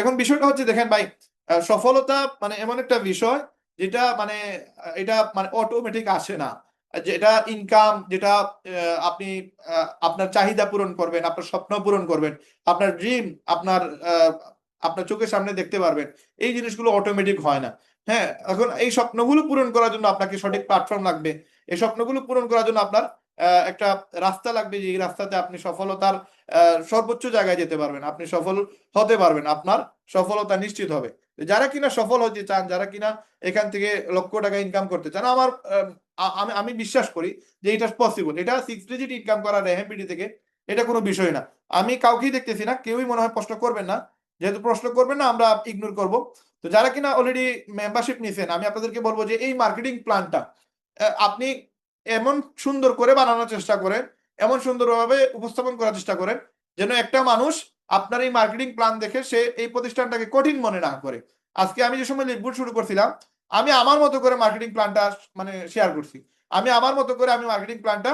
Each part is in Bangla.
এখন বিষয়টা হচ্ছে, দেখেন ভাই সফলতা মানে এমন একটা বিষয় যেটা মানে এটা মানে অটোমেটিক আসে না। যেটা ইনকাম যেটা আপনি আপনার চাহিদা পূরণ করবেন, আপনার স্বপ্ন পূরণ করবেন, আপনার ড্রিম আপনার আপনার চোখের সামনে দেখতে পারবেন, এই জিনিসগুলো অটোমেটিক হয় না। হ্যাঁ এখন এই স্বপ্নগুলো পূরণ করার জন্য আপনাকে সঠিক প্ল্যাটফর্ম লাগবে। এই স্বপ্নগুলো পূরণ করার জন্য আপনার একটা রাস্তা লাগবে যে এই রাস্তাতে আপনি সফলতার সর্বোচ্চ জায়গায় যেতে পারবেন। আপনি সফল হতে পারবেন, আপনার সফলতা নিশ্চিত হবে। যারা কিনা সফল হতে চান, যারা কিনা এখান থেকে লক্ষ টাকা ইনকাম করতে চান, আমার আমি আমি বিশ্বাস করি যে এটা পসিবল এটা সিক্স ডিজিট ইনকাম করা রেহেমপিডি থেকে এটা কোনো বিষয় না। আমি কাউকেই দেখতেছি না, কেউই মনে হয় প্রশ্ন করবেন না। যেহেতু প্রশ্ন করবেন না, আমরা ইগনোর করব। তো যারা কিনা অলরেডি মেম্বারশিপ নিয়েছেন আমি আপনাদেরকে বলব যে এই মার্কেটিং প্ল্যানটা আপনি এমন সুন্দর করে বানানোর চেষ্টা করেন, এমন সুন্দরভাবে উপস্থাপন করার চেষ্টা করেন যেন একটা মানুষ আপনার এই মার্কেটিং প্ল্যান দেখে সে এই প্রতিষ্ঠানটাকে কঠিন মনে না করে। আজকে আমি যে সময় লিডবুট শুরু করছিলাম, আমি আমার মতো করে মার্কেটিং প্ল্যানটা মানে শেয়ার করছি। আমি আমার মতো করে আমি মার্কেটিং প্ল্যানটা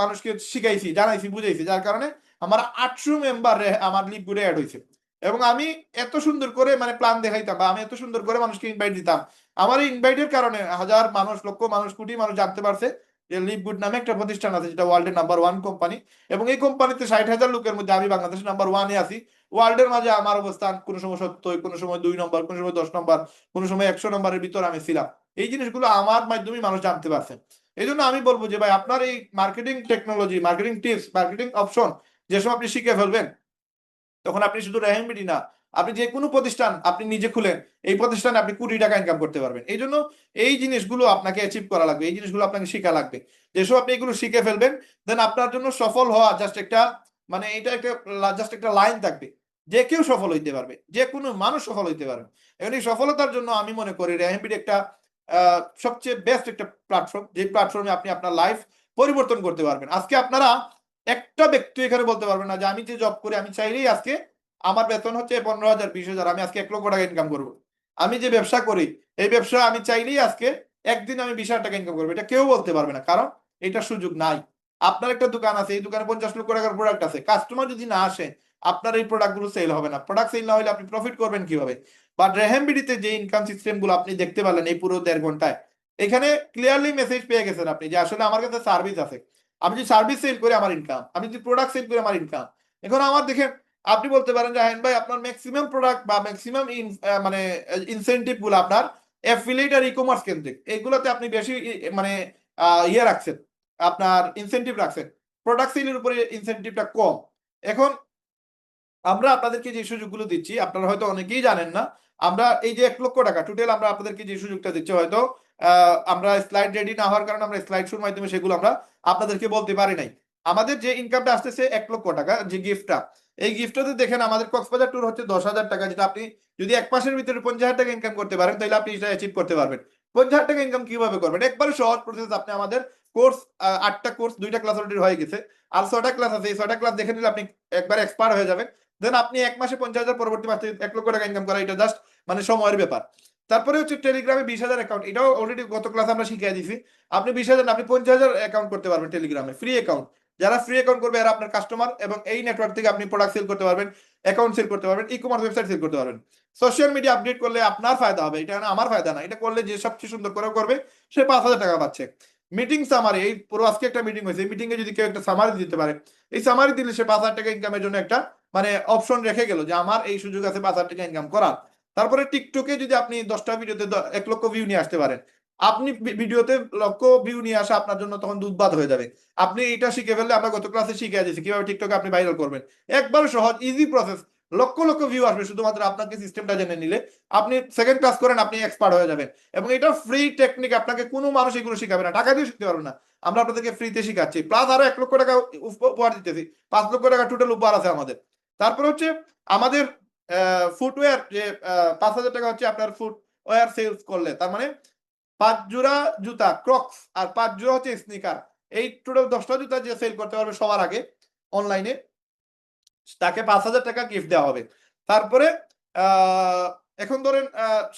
মানুষকে শিখাইছি, জানাইছি, বুঝাইছি, যার কারণে আমার আটশো মেম্বার আমার লিডবুটে অ্যাড হয়েছে। এবং আমি এত সুন্দর করে মানে প্ল্যান দেখাইতাম বা আমি এত সুন্দর করে মানুষকে ইনভাইট দিতাম। আমার ইনভাইটের কারণে হাজার মানুষ, লক্ষ মানুষ, কোটি মানুষ জানতে পারছে যে লিভগুড নামে একটা প্রতিষ্ঠান আছে, যেটা ওয়ার্ল্ডের নাম্বার ওয়ান কোম্পানি এবং এই কোম্পানিতে ষাট হাজার লোকের মধ্যে আমি বাংলাদেশের নাম্বার ওয়ানে আছি। ওয়ার্ল্ডের মাঝে আমার অবস্থান কোনো সময় সত্তর, কোনো সময় দুই নম্বর কোনো সময় দশ নম্বর কোনো সময় একশো নম্বরের ভিতর আমি ছিলাম। এই জিনিসগুলো আমার মাধ্যমে মানুষ জানতে পারছে। এই জন্য আমি বলব যে ভাই, আপনার এই marketing technology marketing tips marketing option যেসব আপনি শিখে ফেলবেন, তখন আপনি শুধু রেহেমবিডি না আপনি যে কোনো প্রতিষ্ঠান আপনি নিজে খুলেন, এই প্রতিষ্ঠানে আপনি কোটি টাকা ইনকাম করতে পারবেন। এই জন্য এই জিনিসগুলো আপনাকে অ্যাচিভ করা লাগবে, এই জিনিসগুলো আপনাকে শেখা লাগবে। যেসব আপনি এগুলো শিখে ফেলবেন দেন আপনার জন্য সফল হওয়া জাস্ট একটা মানে এটা একটা জাস্ট একটা লাইন থাকবে। যে কেউ সফল হইতে পারবে, যে কোনো মানুষ সফল হইতে পারবে। এখন এই সফলতার জন্য আমি মনে করি রেহেমবিডি একটা সবচেয়ে বেস্ট একটা প্ল্যাটফর্ম যে প্ল্যাটফর্মে আপনি আপনার লাইফ পরিবর্তন করতে পারবেন। আজকে আপনারা একটা ব্যক্তি এখানে বলতে পারবেন না যে আমি যে জব করি, আমি চাইলেই আজকে আমার বেতন হচ্ছে পনেরো হাজার, বিশ হাজার, আমি আজকে এক লক্ষ টাকা ইনকাম করব। আমি যে ব্যবসা করি, এই ব্যবসা আমি চাইলেই আজকে একদিন আমি বিশ হাজার টাকা ইনকাম করব। এটা কেউ বলতে পারবে না, কারণ এটা সুযোগ নাই। আপনার একটা দোকান আছে, এই দোকানে পঞ্চাশ লক্ষ টাকার প্রোডাক্ট আছে। কাস্টমার যদি না আসে, আপনার এই প্রোডাক্টগুলো সেল হবে না। প্রোডাক্ট সেল না হলে আপনি প্রফিট করবেন কীভাবে? বাট রেহেমবিডিতে যে ইনকাম সিস্টেমগুলো আপনি দেখতে পেলেন এই পুরো দেড় ঘন্টায়, এখানে ক্লিয়ারলি মেসেজ পেয়ে গেছেন আপনি যে আসলে আমার কাছে সার্ভিস আছে। আমি যদি সার্ভিস সেল করি, আমার ইনকাম আমি যদি প্রোডাক্ট সেল করি, আমার ইনকাম এখন আমার দেখে আপনি বলতে পারেন যে হায়ন ভাই, আপনার ম্যাক্সিমাম প্রোডাক্ট বা ম্যাক্সিমাম মানে ইনসেন্টিভগুলো আপনার অ্যাফিলিয়েট আর ই কমার্স কেন্দ্রিক। এইগুলোতে আপনি বেশি মানে ইয়ে রাখছেন, আপনার ইনসেন্টিভ রাখছেন। প্রোডাক্ট সেলের উপরে ইনসেন্টিভটা কম। এখন আমরা আপনাদেরকে যে সুযোগগুলো দিচ্ছি, আপনারা হয়তো অনেকেই জানেন না, আমরা এই যে এক লক্ষ টাকা টোটাল আমরা আপনাদেরকে যে সুযোগটা দিচ্ছি, হয়তো আমরা স্লাইড রেডি না হওয়ার কারণে আমরা স্লাইড শোর মাধ্যমে সেগুলো আমরা আপনাদেরকে বলতে পারি নাই। আমাদের যে ইনকামটা আসতেছে এক লক্ষ টাকা, যে গিফটটা এই গিফটটাতে দেখেন, আমাদের কক্সবাজার ট্যুর হচ্ছে দশ হাজার টাকা, যেটা আপনি যদি এক মাসের ভিতরে পঞ্চাশ হাজার টাকা ইনকাম করতে পারেন, তাহলে আপনি এটা অ্যাচিভ করতে পারবেন। পঞ্চাশ হাজার টাকা ইনকাম কীভাবে করবেন? একবারে সহজ প্রসেস আপনি আমাদের কোর্স আটটা কোর্স দুইটা ক্লাস অলরেডি হয়ে গেছে। আর ছটা ক্লাস আছে, এই ছটা ক্লাস দেখে নিলে আপনি একবার এক্সপার্ট হয়ে যাবেন। দেন আপনি এক মাসে পঞ্চাশ হাজার পরবর্তী মাসে এক লক্ষ টাকা ইনকাম করা, এটা জাস্ট মানে সময়ের ব্যাপার। তারপরে হচ্ছে টেলিগ্রামে বিশ হাজার অ্যাকাউন্ট এটাও অলরেডি গত ক্লাস আমরা শিখিয়ে দিয়েছি। আপনি বিশ হাজার আপনি পঞ্চাশ হাজার অ্যাকাউন্ট করতে পারবেন টেলিগ্রামে ফ্রি অ্যাকাউন্ট যারা ফ্রি অ্যাকাউন্ট করবে এরা আপনার কাস্টমার এবং এই নেটওয়ার্ক থেকে আপনি প্রোডাক্ট সেল করতে পারবেন অ্যাকাউন্ট সেল করতে পারবেন ই কমার্স ওয়েবসাইট সেল করতে পারবেন। সোশ্যাল মিডিয়া আপডেট করলে আপনার ফায়দা হবে, এটা আমার ফায়দা না, এটা করলে যে সবচেয়ে সুন্দর করে করবে, সে পাঁচ হাজার টাকা পাচ্ছে। মিটিং সামারি এই পুরো আজকে একটা মিটিং হয়েছে মিটিং এ যদি কেউ একটা সামারি দিতে পারে, এই সামারি দিলে সে পাঁচ হাজার টাকা ইনকামের জন্য একটা মানে অপশন রেখে গেল যে আমার এই সুযোগ আছে পাঁচ হাজার টাকা ইনকাম করার। তারপরে টিকটকে যদি আপনি দশটা ভিডিওতে এক লক্ষ ভিউ নিয়ে আসতে পারেন আপনি ভিডিওতে লক্ষ ভিউ নিয়ে আসা আপনার জন্য তখন দুধবাদ হয়ে যাবে। আপনি এটা শিখে ফেললে আমরা গত ক্লাসে শিখে দিয়েছি কীভাবে টিকটকে আপনি ভাইরাল করবেন? একবার সহজ easy process lakh lakh view আসবে শুধুমাত্র আপনাকে সিস্টেমটা জেনে নিলে। আপনি সেকেন্ড ক্লাস করেন, আপনি এক্সপার্ট হয়ে যাবেন। এবং এটা ফ্রি টেকনিক আপনাকে কোনো মানুষ এগুলো শিখাবে না। টাকা দিয়ে শিখতে পারবে না। আমরা আপনাদেরকে ফ্রিতে শিখাচ্ছি। প্লাস আরও এক লক্ষ টাকা উপ- উপহার দিতেছি। পাঁচ লক্ষ টাকা টোটাল উপহার আছে আমাদের। তারপর হচ্ছে আমাদের ফুটওয়্যার যে পাঁচ হাজার টাকা হচ্ছে আপনার ফুটওয়্যার সেলস করলে। তার মানে পাঁচ জোড়া জুতা ক্রক্স আর পাঁচ জোড়া হচ্ছে স্নিকার এই টোটাল দশটা জুতা যে সেল করতে পারবে সবার আগে অনলাইনে তাকে পাঁচ হাজার টাকা গিফট দেওয়া হবে। তারপরে এখন ধরেন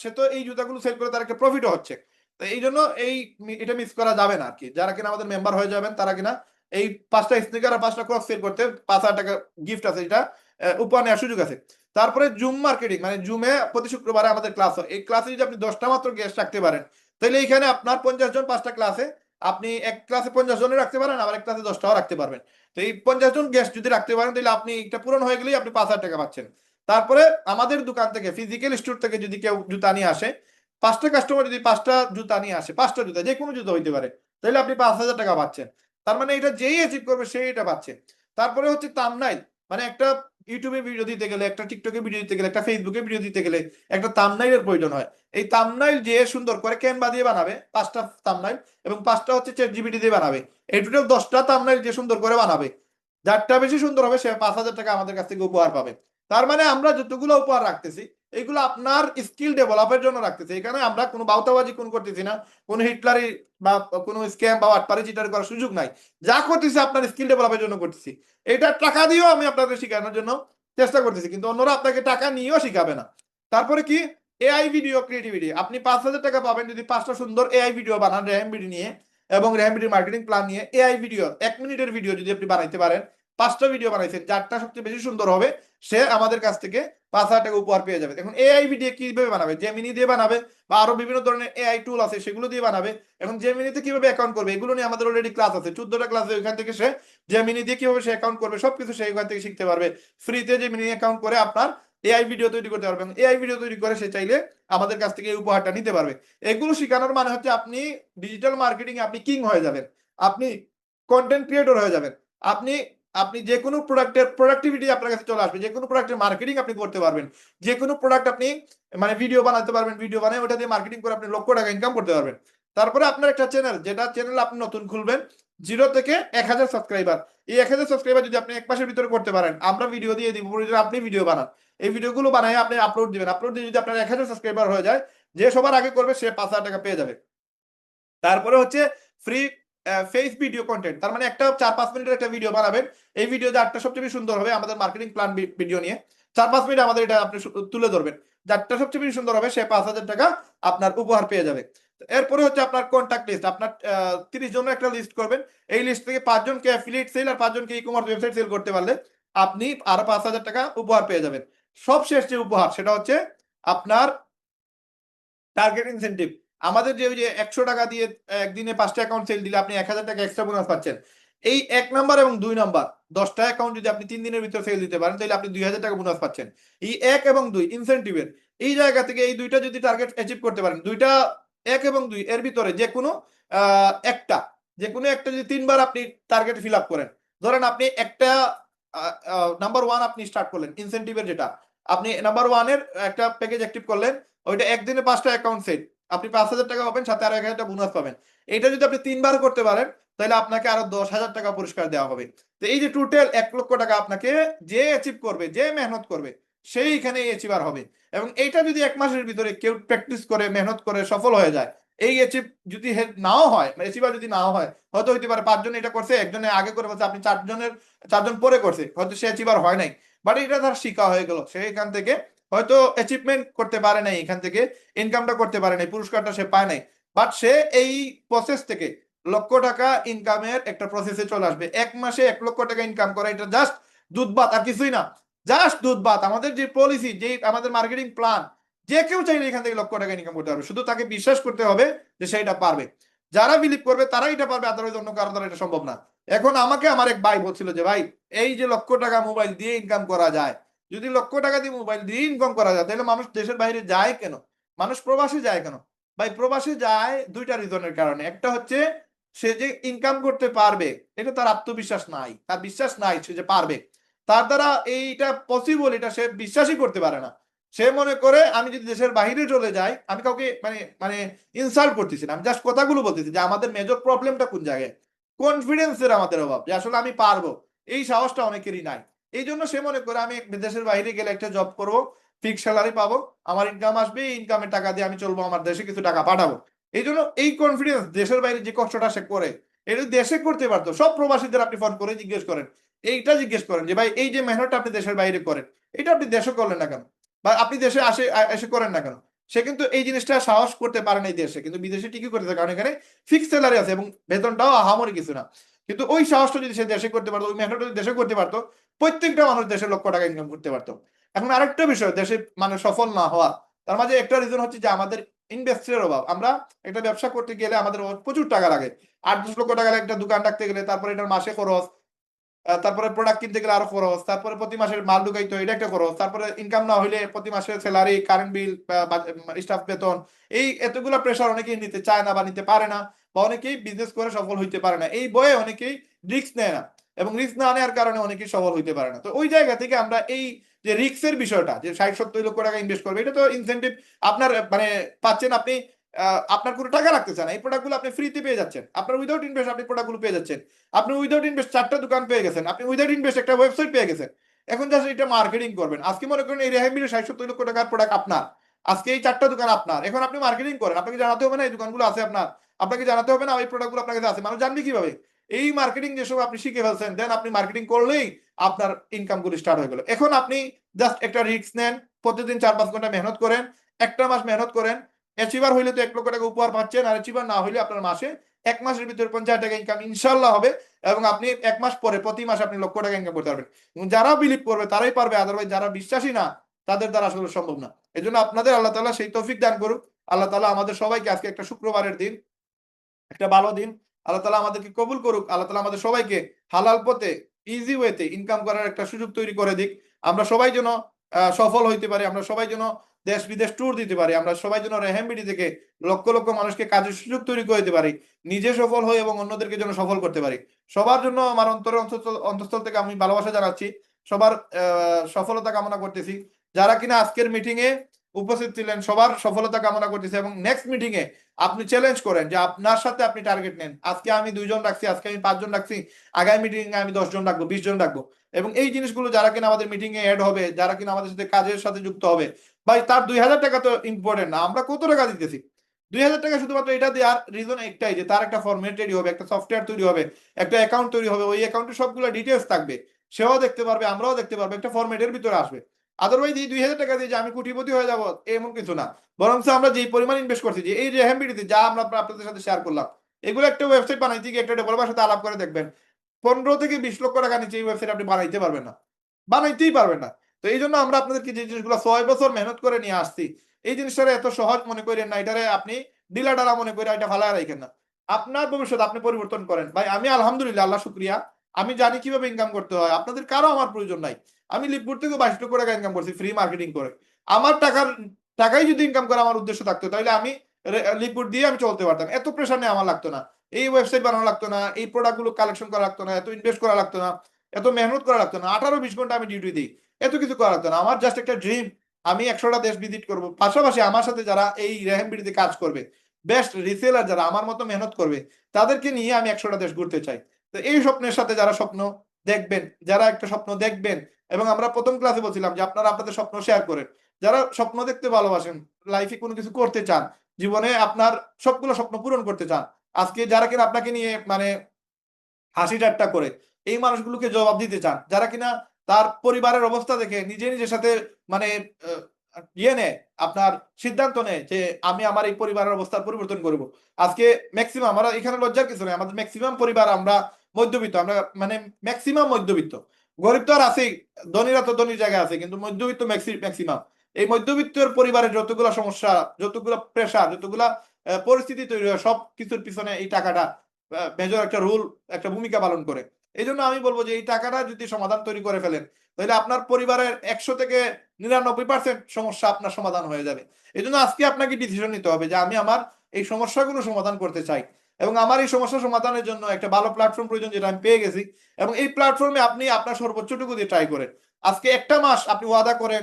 সে তো এই জুতাগুলো সেল করে তার একটা প্রফিটও হচ্ছে। তো এই জন্য এই এটা মিস করা যাবে না আর কি যারা কিনা আমাদের মেম্বার হয়ে যাবেন, তারা কিনা এই পাঁচটা স্নিকার আর পাঁচটা ক্রস সেল করতে পাঁচ হাজার টাকা গিফট আছে। এটা উপহার নেওয়ার সুযোগ আছে। তারপরে জুম মার্কেটিং মানে জুমে প্রতি শুক্রবারে আমাদের ক্লাস হয়। এই ক্লাসে যদি আপনি দশটা মাত্র গেস্ট রাখতে পারেন তাহলে এইখানে আপনার পঞ্চাশ জন পাঁচটা ক্লাসে আপনি এক ক্লাসে পঞ্চাশ জনের রাখতে পারেন, আবার এক ক্লাসে দশটাও রাখতে পারবেন। তো এই পঞ্চাশ জন গেস্ট যদি রাখতে পারেন তাহলে আপনি এটা পূরণ হয়ে গেলেই আপনি পাঁচ হাজার টাকা পাচ্ছেন। তারপরে আমাদের দোকান থেকে ফিজিক্যাল স্টোর থেকে যদি কেউ জুতা নিয়ে আসে, পাঁচটা কাস্টমার যদি পাঁচটা জুতা নিয়ে আসে, পাঁচটা জুতা, যে কোনো জুতা হইতে পারে তাহলে আপনি পাঁচ হাজার টাকা পাচ্ছেন। তার মানে এটা যেই অ্যাচিভ করবে সেই এটা পাচ্ছে। তারপরে হচ্ছে তামনাইল মানে একটা ইউটিউবে ভিডিও দিতে গেলে, একটা টিকটকে ভিডিও দিতে গেলে, একটা ফেসবুকে ভিডিও দিতে গেলে একটা তামনাইলের প্রয়োজন হয়। এই তামনাইল যে সুন্দর করে ক্যানভা দিয়ে বানাবে, পাঁচটা তামনাইল এবং পাঁচটা হচ্ছে চ্যাট জিবিটি দিয়ে বানাবে। এই টোটাল দশটা তামনাইল যে সুন্দর করে বানাবে, যারটা বেশি সুন্দর হবে, সে পাঁচ হাজার টাকা আমাদের কাছ থেকে উপহার পাবে। তার মানে আমরা যতগুলো উপহার রাখতেছি এইগুলো আপনার স্কিল ডেভেলপের জন্য রাখতেছে। এখানে আমরা কোনো বাউতাবাজি কোন করতেছি না, কোনো হিটলারি বা কোনো স্ক্যাম বা আটপারি চিটার করার সুযোগ নাই। যা করতেছি আপনার স্কিল ডেভেলপের জন্য করতেছি। এটা টাকা দিয়েও আমি আপনাদের শেখানোর জন্য চেষ্টা করতেছি, কিন্তু অন্যরা আপনাকে টাকা নিয়েও শিখাবে না। তারপরে কি? এআই ভিডিও ক্রিয়েটিভিটি আপনি পাঁচ হাজার টাকা পাবেন যদি পাঁচটা সুন্দর এআই ভিডিও বানান র্যাম ভিডিও নিয়ে এবং র্যাম ভিডিও মার্কেটিং প্ল্যান নিয়ে এআই ভিডিও এক মিনিটের ভিডিও যদি আপনি বানাইতে পারেন পাঁচটা ভিডিও বানাইছেন যারটা সবচেয়ে বেশি সুন্দর হবে, সে আমাদের কাছ থেকে পাঁচ হাজার টাকা উপহার পেয়ে যাবে। এখন এআই ভিডিও কীভাবে বানাবে? জেমিনি দিয়ে বানাবে বা আরও বিভিন্ন ধরনের এআই টুল আছে, সেগুলো দিয়ে বানাবে। এখন জেমিনিতে কীভাবে অ্যাকাউন্ট করবে? এগুলো নিয়ে আমাদের অলরেডি ক্লাস আছে। চোদ্দটা ক্লাসে ওইখান থেকে সে জেমিনি দিয়ে কীভাবে সে অ্যাকাউন্ট করবে? সবকিছু সে ওইখান থেকে শিখতে পারবে। ফ্রিতে জেমিনি অ্যাকাউন্ট করে আপনার এআই ভিডিও তৈরি করতে পারবেন এআই ভিডিও তৈরি করে সে চাইলে আমাদের কাছ থেকে এই উপহারটা নিতে পারবে। এগুলো শেখানোর মানে হচ্ছে আপনি ডিজিটাল মার্কেটিং আপনি কিং হয়ে যাবেন। আপনি কন্টেন্ট ক্রিয়েটর হয়ে যাবেন। আপনি আপনি যে কোনো প্রোডাক্টের প্রোডাক্টিভিটি আপনার কাছে চলে আসবে, যে কোনো প্রোডাক্টের মার্কেটিং আপনি করতে পারবেন, যে কোনো প্রোডাক্ট আপনি মানে ভিডিও বানাতে পারবেন ভিডিও বানিয়ে ওটা দিয়ে মার্কেটিং করে আপনি লক্ষ টাকা ইনকাম করতে পারবেন। তারপরে আপনার একটা চ্যানেল যেটা চ্যানেল আপনি নতুন খুলবেন জিরো থেকে এক হাজার সাবস্ক্রাইবার এই এক হাজার সাবস্ক্রাইবার যদি আপনি এক মাসের ভিতরে করতে পারেন, আমরা ভিডিও দিয়ে দিব আপনি ভিডিও বানান। এই ভিডিওগুলো বানায় আপনি আপলোড দিবেন। আপলোড দিয়ে যদি আপনার এক হাজার সাবস্ক্রাইবার হয়ে যায়, যে সবার আগে করবে, সে পাঁচ হাজার টাকা পেয়ে যাবে। তারপরে হচ্ছে ফ্রি ফেস ভিডিও কন্টেন্ট তার মানে একটা চার পাঁচ মিনিটের একটা ভিডিও বানাবেন। এই ভিডিও যারটা সবচেয়ে বেশি সুন্দর হবে আমাদের মার্কেটিং প্ল্যান ভিডিও নিয়ে। চার পাঁচ মিনিট আমাদের এটা আপনি তুলে ধরবেন। যারটা সবচেয়ে বেশি সুন্দর হবে, সে পাঁচ হাজার টাকা আপনার উপহার পেয়ে যাবে। এরপরে হচ্ছে আপনার কন্ট্যাক্ট লিস্ট আপনার তিরিশ জনের একটা লিস্ট করবেন। এই লিস্ট থেকে পাঁচজনকে অ্যাফিলিয়েট সেল আর পাঁচজনকে ই কমার্স ওয়েবসাইট সেল করতে পারলে আপনি আরও পাঁচ হাজার টাকা উপহার পেয়ে যাবেন। সবশেষ যে উপহার, সেটা হচ্ছে আপনার টার্গেট ইনসেন্টিভ আমাদের যে যে একশো টাকা দিয়ে একদিনে পাঁচটা অ্যাকাউন্ট সেল দিলে আপনি এক হাজার টাকা এক্সট্রা বোনাস পাচ্ছেন। এই এক নাম্বার এবং দুই নাম্বার দশটা অ্যাকাউন্ট যদি আপনি তিন দিনের ভিতরে সেল দিতে পারেন, তাহলে আপনি দুই হাজার টাকা বোনাস পাচ্ছেন। এই এক এবং দুই ইনসেন্টিভের এই জায়গা থেকে এই দুইটা যদি টার্গেট অ্যাচিভ করতে পারেন, দুইটা এক এবং দুই, এর ভিতরে যে কোনো একটা, যে কোনো একটা যদি তিনবার আপনি টার্গেট ফিল আপ করেন, ধরেন আপনি একটা নাম্বার ওয়ান আপনি স্টার্ট করলেন ইনসেন্টিভের যেটা, আপনি নাম্বার ওয়ানের একটা প্যাকেজ অ্যাক্টিভ করলেন, ওইটা একদিনে পাঁচটা অ্যাকাউন্ট সেট আপনি পাঁচ হাজার টাকা পাবেন, সাথে আরও এক হাজার টাকা বোনাস পাবেন। এটা যদি আপনি তিনবার করতে পারেন, তাহলে আপনাকে আরও দশ হাজার টাকা পুরস্কার দেওয়া হবে। তো এই যে টোটাল এক লক্ষ টাকা আপনাকে যে অ্যাচিভ করবে, যে মেহনত করবে, সেইখানে অ্যাচিভার হবে। এবং এইটা যদি এক মাসের ভিতরে কেউ প্র্যাকটিস করে, মেহনত করে, সফল হয়ে যায়, এই অ্যাচিভ যদি নাও হয় অ্যাচিভার যদি নাও হয়, হয়তো হইতে পারে পাঁচজন এটা করছে, একজনে আগে করে বলছে, আপনি চারজনের চারজন পরে করছে, হয়তো সে অ্যাচিভার হয় নাই। বাট এটা তার শিকা হয়ে গেল, সে এখান থেকে হয়তো অ্যাচিভমেন্ট করতে পারে নাই এখান থেকে ইনকামটা করতে পারে নাই, পুরস্কারটা সে পায় নাই। বাট সে এই প্রসেস থেকে লক্ষ টাকা ইনকামের একটা প্রসেসে চলে আসবে। এক মাসে এক লক্ষ টাকা ইনকাম করা, এটা জাস্ট দুধ ভাত আর কিছুই না। জাস্ট দুধ ভাত। আমাদের যে পলিসি যে আমাদের মার্কেটিং প্ল্যান যে কেউ চাইলে এখান থেকে লক্ষ টাকা ইনকাম করতে পারবে। শুধু তাকে বিশ্বাস করতে হবে যে সে এটা পারবে। যারা বিলিভ করবে, তারাই এটা পারবে, আদারওয়াইজ অন্য কারও দ্বারা এটা সম্ভব না। এখন আমাকে আমার এক ভাই বলছিল যে, ভাই, এই যে লক্ষ টাকা মোবাইল দিয়ে ইনকাম করা যায় যদি লক্ষ টাকা দিয়ে মোবাইল দিয়ে ইনকাম করা যায়। তাহলে মানুষ দেশের বাইরে যায় কেন? মানুষ প্রবাসে যায় কেন? ভাই, প্রবাসে যায় দুইটা রিজনের কারণে। একটা হচ্ছে, সে যে ইনকাম করতে পারবে, এটা তার আত্মবিশ্বাস নাই। তার বিশ্বাস নাই সে যে পারবে। তার দ্বারা এইটা পসিবল এটা সে বিশ্বাসই করতে পারে না। সে মনে করে, আমি যদি দেশের বাইরে চলে যাই, আমি কাউকে মানে মানে ইনসাল্ট করতেছি না। আমি জাস্ট কথাগুলো বলতেছি যে, আমাদের মেজর প্রবলেমটা কোন জায়গায়? কনফিডেন্সের আমাদের অভাব যে, আসলে আমি পারব। এই সাহসটা অনেকেরই নাই। এই জন্য সে মনে করে, আমি দেশের বাইরে গেলে একটা জব করব ফিক্স স্যালারি পাবো, আমার ইনকাম আসবে, এই ইনকামের টাকা দিয়ে আমি চলবো, আমার দেশে কিছু টাকা পাঠাবো। এই জন্য এই কনফিডেন্স দেশের বাইরে যে কষ্টটা সে করে এটা দেশে করতে পারতো। সব প্রবাসীদের আপনি ফোন করে জিজ্ঞেস করেন, এইটা জিজ্ঞেস করেন যে, ভাই, এই যে মেহনতটা আপনি দেশের বাইরে করেন, এটা আপনি দেশে করলেন না কেন? বা আপনি দেশে আসে এসে করেন না কেন? সে কিন্তু এই জিনিসটা সাহস করতে পারে না এই দেশে, কিন্তু বিদেশে ঠিকই করতে থাকে কারণ এখানে ফিক্স স্যালারি আছে এবং বেতনটাও আহামরি কিছু না। কিন্তু ওই সাহসটা যদি সে দেশে করতে পারতো, ওই মেহনতটা যদি দেশে করতে পারতো প্রত্যেকটা মানুষ দেশে লক্ষ টাকা ইনকাম করতে পারতো। এখন আরেকটা বিষয়, দেশে মানে সফল না হওয়া, তার মাঝে একটা রিজন হচ্ছে যে আমাদের ইনভেস্টের অভাব। আমরা একটা ব্যবসা করতে গেলে আমাদের প্রচুর টাকা লাগে। আট দশ লক্ষ টাকা একটা দোকান রাখতে গেলে তারপরে এটার মাসে খরচ তারপরে প্রোডাক্ট কিনতে গেলে আরও খরচ, তারপরে প্রতি মাসের মাল ঢুকাইতে এটা একটা খরচ, তারপরে ইনকাম না হইলে প্রতি মাসের স্যালারি কারেন্ট বিল স্টাফ বেতন, এই এতগুলো প্রেশার অনেকেই নিতে চায় না বা নিতে পারে না, বা অনেকেই বিজনেস করে সফল হইতে পারে না। এই বয়ে অনেকেই রিস্ক নেয় না। এবং রিস্ক না নেওয়ার কারণে অনেকেই সফল হইতে পারে না। তো ওই জায়গা থেকে আমরা এই যে রিস্কের বিষয়টা, যে ষাট, সত্তর লক্ষ টাকা ইনভেস্ট করবে, এটা তো ইনসেন্টিভ আপনার মানে পাচ্ছেন আপনি আপনার কোনো টাকা রাখতে চান এই প্রোডাক্টগুলো আপনি ফ্রিতে পেয়ে যাচ্ছেন। আপনার উইদাউট ইনভেস্ট আপনি প্রোডাক্টগুলো পেয়ে যাচ্ছেন। আপনি উইদাউট ইনভেস্ট চারটা দোকান পেয়ে গেছেন। আপনি উইদাউট ইনভেস্ট একটা ওয়েবসাইট পেয়ে গেছেন। এখন জাস্ট এটা মার্কেটিং করবেন। আজকে মনে করেন এই মিলে ষাট, সত্তর লক্ষ টাকার প্রোডাক্ট আপনার। আজকে এই চারটা দোকান আপনার। এখন আপনি মার্কেটিং করেন। আপনাকে জানাতে হবে না এই দোকানগুলো আছে আপনার। আপনাকে জানাতে হবে না এই প্রোডাক্টগুলো আপনার কাছে আছে। মানুষ জানবে কীভাবে? এই মার্কেটিং যেসব আপনি শিখে ফেলছেন দেন আপনি মার্কেটিং করলেই আপনার ইনকামগুলো স্টার্ট হয়ে গেল। এখন আপনি জাস্ট একটা রিস্ক নেন, প্রতিদিন চার পাঁচ ঘণ্টা মেহনত করেন, একটা মাস মেহনত করেন অ্যাচিভার হইলে তো এক লক্ষ টাকা উপহার পাচ্ছেন, আর অ্যাচিভার না হইলে আপনার মাসে এক মাসের ভিতরে পঞ্চাশ টাকা ইনকাম ইনশাল্লাহ হবে, এবং আপনি এক মাস পরে প্রতি মাসে আপনি লক্ষ টাকা ইনকাম করতে পারবেন। এবং যারা বিলিভ করবে তারাই পারবে আদারওয়াইজ যারা বিশ্বাসী না, তাদের দ্বারা আসলে সম্ভব না। এই জন্য আপনাদের আল্লাহ তালা সেই তৌফিক দান করুক। আল্লাহ তালা আমাদের সবাইকে আজকে একটা শুক্রবারের দিন, একটা ভালো দিন আল্লাহ তালা আমাদেরকে কবুল করুক, আল্লাহ তালা আমাদের সবাইকে হালাল পথে ইজি ওয়েতে ইনকাম করার একটা সুযোগ তৈরি করে দিক। আমরা সবাই যেন সফল হইতে পারি, আমরা সবাই যেন দেশ বিদেশ ট্যুর দিতে পারি, আমরা সবাই যেন রেহেমবিডি থেকে লক্ষ লক্ষ মানুষকে কাজের সুযোগ তৈরি করে দিতে পারি, নিজে সফল হই এবং অন্যদেরকে যেন সফল করতে পারি। সবার জন্য আমার অন্তরে অন্তঃস্থল অন্তঃস্থল থেকে আমি ভালোবাসা জানাচ্ছি, সবার সফলতা কামনা করতেছি। যারা কিনা আজকের মিটিং এ উপস্থিত ছিলেন, সবার সফলতা কামনা করতেছি এবং নেক্সট মিটিং এ আপনি চ্যালেঞ্জ করেন যে আপনার সাথে আপনি টার্গেট নেন। আজকে আমি দুইজন রাখছি, আজকে আমি পাঁচজন রাখছি, আগামী মিটিং এ আমি দশজন রাখব, বিশ জন রাখব। এবং এই জিনিসগুলো যারা কিনা আমাদের মিটিং এ অ্যাড হবে, যারা কিনা আমাদের সাথে কাজের সাথে যুক্ত হবে, ভাই তার দুই হাজার টাকা তো ইম্পর্টেন্ট না, আমরা কত টাকা দিতেছি? দুই হাজার টাকা শুধুমাত্র এটা দেওয়ার রিজন একটাই যে তার একটা ফরম্যাট তৈরি হবে, একটা সফটওয়্যার তৈরি হবে, একটা অ্যাকাউন্ট তৈরি হবে, ওই অ্যাকাউন্টে সবগুলো ডিটেলস থাকবে। সেও দেখতে পারবে, আমরাও দেখতে পারব, একটা ফরম্যাটের ভিতরে আসবে। আদারওয়াইজ এই দুই হাজার টাকা দিয়ে যে আমি কোটিপতি হয়ে যাব, এমন কিছু না। বরং আমরা যে পরিমাণ ইনভেস্ট করছি, যে এই রেহামবিডিতে যা আমরা আপনাদের সাথে শেয়ার করলাম, এগুলো একটা ওয়েবসাইট বানাইতে গিয়ে একটা ডেভেলপার সাথে আলাপ করে দেখবেন। পনেরো থেকে বিশ লক্ষ টাকা নিচে এই ওয়েবসাইট আপনি বানাইতে পারবেন না। বানাইতেই পারবেন না। তো এই জন্য আমরা আপনাদেরকে যে জিনিসগুলো ছয় বছর মেহনত করে নিয়ে আসছি, এই জিনিসটা এত সহজ মনে করেন না, এটারে আপনি ডিলা ডালা মনে করে এটা ফালায় রাখেন না। আপনার ভবিষ্যৎ আপনি পরিবর্তন করেন। ভাই, আমি আলহামদুলিল্লাহ, আল্লাহ শুক্রিয়া। আমি জানি কীভাবে ইনকাম করতে হয়। আপনাদের কারও আমার প্রয়োজন নাই। আমি লিপপুর থেকে বাইশ লক্ষ টাকা ইনকাম করছি ফ্রি মার্কেটিং করে। আমার টাকার, টাকাই যদি ইনকাম করা, আমার উদ্দেশ্য থাকতো, তাহলে আমি লিপপুর দিয়ে আমি চলতে পারতাম। এত প্রেশার নেই আমার লাগতো না। এই ওয়েবসাইট বানানো লাগতো না, এই প্রোডাক্টগুলো কালেকশন করা লাগতো না, এত ইনভেস্ট করা লাগতো না, এত মেহনত করা লাগতো না। আঠারো, বিশ ঘণ্টা আমি ডিউটি দিই, এত কিছু করা লাগতো না। আমার জাস্ট একটা ড্রিম আমি একশোটা দেশ ভিজিট করব। পাশাপাশি আমার সাথে যারা এই রেহেমবিডিতে কাজ করবে বেস্ট রিসেলার যারা আমার মতো মেহনত করবে, তাদেরকে নিয়ে আমি একশোটা দেশ ঘুরতে চাই। তো এই স্বপ্নের সাথে যারা স্বপ্ন দেখবেন, যারা একটা স্বপ্ন দেখবেন এবং আমরা প্রথম ক্লাসে বলছিলাম যে আপনারা আপনাদের স্বপ্ন শেয়ার করেন। যারা স্বপ্ন দেখতে ভালোবাসেন লাইফে কোনো কিছু করতে চান, জীবনে আপনার সবগুলো স্বপ্ন পূরণ করতে চান, আজকে যারা কিনা আপনাকে নিয়ে মানে হাসি ঠাট্টা করে, এই মানুষগুলোকে জবাব দিতে চান, যারা কিনা তার পরিবারের অবস্থা দেখে নিজে নিজের সাথে মানে ইয়ে নেয়, আপনার সিদ্ধান্ত নেয় যে আমি আমার এই পরিবারের অবস্থার পরিবর্তন করব। আজকে ম্যাক্সিমাম আমরা এখানে লজ্জার কিছু নেই, আমাদের ম্যাক্সিমাম পরিবার আমরা মধ্যবিত্ত, আমরা মানে ম্যাক্সিমাম মধ্যবিত্ত। গরিব তো আর আছেই, ধনীরা তো ধনীর জায়গায় আছে, কিন্তু মধ্যবিত্ত ম্যাক্সিমাম এই মধ্যবিত্তের পরিবারের যতগুলো সমস্যা, যতগুলো প্রেশার যতগুলা পরিস্থিতি তৈরি হয়, সব কিছুর পিছনে এই টাকাটা মেজর একটা রোল একটা ভূমিকা পালন করে। এই জন্য আমি বলব যে এই টাকাটা যদি সমাধান তৈরি করে ফেলেন, তাহলে আপনার পরিবারের একশো থেকে নিরানব্বই পার্সেন্ট সমস্যা আপনার সমাধান হয়ে যাবে। এই জন্য আজকে আপনাকে ডিসিশন নিতে হবে যে আমি আমার এই সমস্যাগুলো সমাধান করতে চাই। এবং আমার এই সমস্যা সমাধানের জন্য একটা ভালো প্ল্যাটফর্ম প্রয়োজন যেটা আমি পেয়ে গেছি। এবং এই প্ল্যাটফর্মে আপনি আপনার সর্বোচ্চটুকু দিয়ে ট্রাই করেন। আজকে একটা মাস আপনি ওয়াদা করেন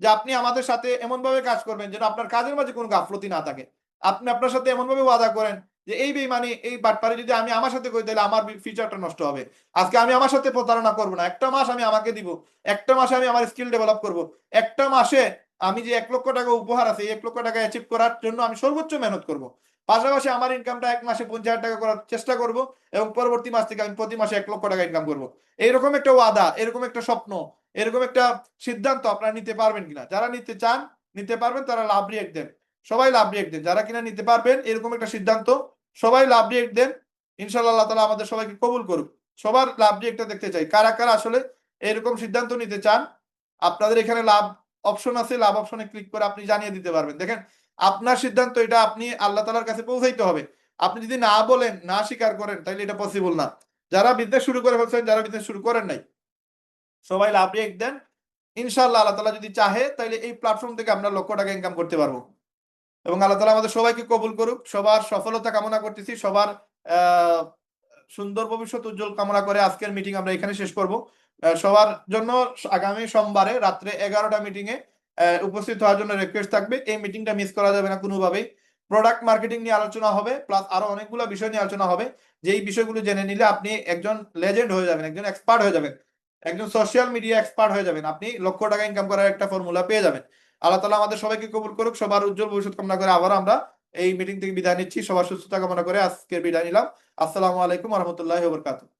যে আপনি আমাদের সাথে এমন ভাবে কাজ করবেন যেন আপনার কাজের মাঝে কোনো গাফলতি না থাকে। আপনি আপনার সাথে এমন ভাবে ওয়াদা করেন যে এই বেমানি এই বাটপারি যদি আমি আমার সাথে করি তাহলে আমার ফিচারটা নষ্ট হবে। আজকে আমি আমার সাথে প্রতারণা করব না। একটা মাস আমি আমাকে দিব। একটা মাসে আমি আমার স্কিল ডেভেলপ করব। একটা মাসে আমি যে এক লক্ষ টাকা উপহার আছে, এই এক লক্ষ টাকা অ্যাচিভ করার জন্য আমি সর্বোচ্চ মেহনত করব। পাশাপাশি আমার ইনকামটা এক মাসে পঞ্চাশ টাকা করার চেষ্টা করব এবং পরবর্তী মাস থেকে আমি প্রতি মাসে এক লক্ষ টাকা ইনকাম করব। এইরকম একটা ওয়াদা, এরকম একটা স্বপ্ন, এরকম একটা সিদ্ধান্ত আপনারা নিতে পারবেন কিনা? যারা নিতে চান, নিতে পারবেন, তারা লাভ রিয়েক্ট দেন। সবাই লাভ রিয়েক্ট দেন। যারা কিনা নিতে পারবেন, এরকম একটা সিদ্ধান্ত, সবাই লাভ রিয়েক্ট দেন। ইনশাল্লাহ তালা আমাদের সবাইকে কবুল করুক। সবার লাভ রিয়েক্টটা দেখতে চাই। কারা কারা আসলে এরকম সিদ্ধান্ত নিতে চান, আপনাদের এখানে লাভ অপশন আছে, লাভ অপশনে ক্লিক করে আপনি জানিয়ে দিতে পারবেন। দেখেন আপনার সিদ্ধান্ত এটা আপনি আল্লাহ তালার কাছে পৌঁছাইতে হবে। আপনি যদি না বলেন না স্বীকার করেন তাহলে এটা পসিবল না। যারা বিজনেস শুরু করে ফেলছেন যারা বিজনেস শুরু করেন নাই সবাই লাভ রেখ দেন। ইনশাল্লাহ আল্লাহ তালা যদি চাহে তাহলে এই প্ল্যাটফর্ম থেকে আমরা লক্ষ টাকা ইনকাম করতে পারব। এবং আল্লাহ তালা আমাদের সবাইকে কবুল করুক। সবার সফলতা কামনা করতেছি। সবার সুন্দর ভবিষ্যৎ উজ্জ্বল কামনা করে আজকের মিটিং আমরা এখানে শেষ করব। সবার জন্য আগামী সোমবারে রাত্রে এগারোটা মিটিং এ আহ, উপস্থিত হওয়ার জন্য রিকোয়েস্ট থাকবে। এই মিটিংটা মিস করা যাবে না কোনোভাবেই। প্রোডাক্ট মার্কেটিং নিয়ে আলোচনা হবে প্লাস আরও অনেকগুলো বিষয় নিয়ে আলোচনা হবে। যে এই বিষয়গুলো জেনে নিলে আপনি একজন লেজেন্ড হয়ে যাবেন, একজন এক্সপার্ট হয়ে যাবেন, একজন সোশ্যাল মিডিয়া এক্সপার্ট হয়ে যাবেন। আপনি লক্ষ টাকা ইনকাম করার একটা ফর্মুলা পেয়ে যাবেন। আল্লাহ তালা আমাদের সবাইকে কবুল করুক, সবার উজ্জ্বল ভবিষ্যৎ কামনা করে আবার আমরা এই মিটিং থেকে বিদায় নিচ্ছি। সবার সুস্থতা কামনা করে আজকের বিদায় নিলাম। আসসালামু আলাইকুম রহমতুল্লাহ বরকাতুহ।